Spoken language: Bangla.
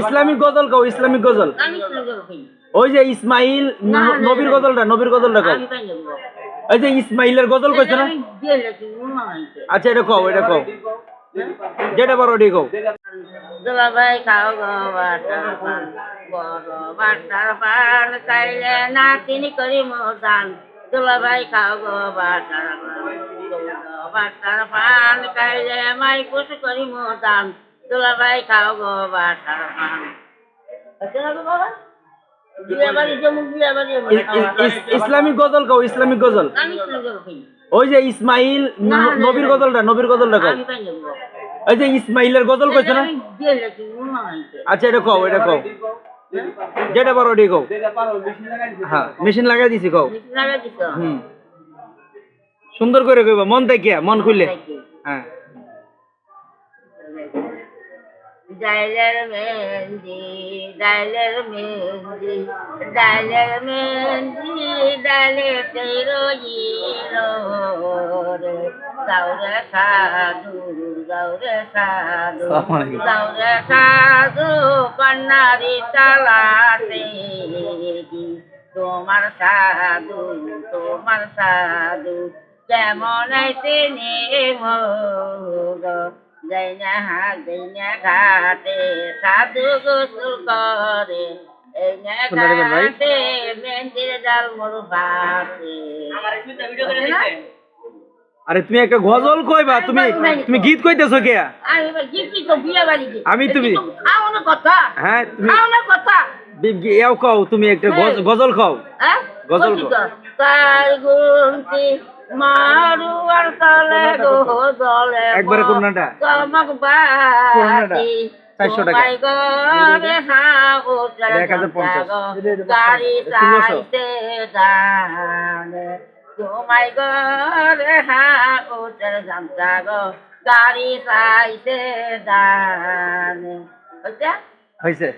ইসলামিক গজল কও ইসলামিক গজল। ওই যে ইসমাইল নবীর। গজলটা নবীর গজলটা কও। ওই যে ইসমাইলের গজল কইছো না? আচ্ছা এটা কও এটা কও। যেটা পারো ওটি কও। দুলা খাও গো বাটার পান বড় বাটার পান খাইলে না তিনি করি মোদান দুলা ভাই খাও গো বাটার পান। বড় বাটার পান মাই করি মোদান দুলা ভাই খাও গো বাটার পান আচ্ছা ইসলামিক গজল কও ইসলামিক গজল। ওই যে ইসমাইল নবীর গজলটা নবীর গজলটা যাব ওই যে ইসমাইলের গজল কইছো না? আচ্ছা এটা কও এটা কও। যেটা পারো ওটি কও। হ্যাঁ মেশিন লাগাই দিছি কও। হুম। সুন্দর করে কইবা মন দেখিয়া মন খুললে হ্যাঁ। ডাইলের মেহেন্দি ডাইলের মেহেন্দি ডাইলের মেহেন্দি ডাইলে তেরো ইলো রে। গাউরে সাধু গাউরে সাধু গাউরে সাধু তোমার সাধু তোমার সাধু কেমন তিনি মোগ জৈনা জৈনা ঘাটে সাধু গোসল করে? ঘাটে ডাল মোর আরে তুমি একটা গজল কইবা তুমি তুমি গীত কইতেছো কে? আমি এবার গেছি তো বিয়ে বাড়ি আমি তুমি- খাও না কথা। হ্যাঁ তুমি খাও না কথা। কও তুমি একটা গজ- গজল খাও হ্যাঁ? গজল তার গুনতি মারু আর তলে গো দলে একবারে কোনটা? চমক? বাতি। 400 টাকা। এক হাজার পঞ্চাশ। তোমায় গরে হাও উঠে জাগো গাড়ি চাইতে দানে হয়েছে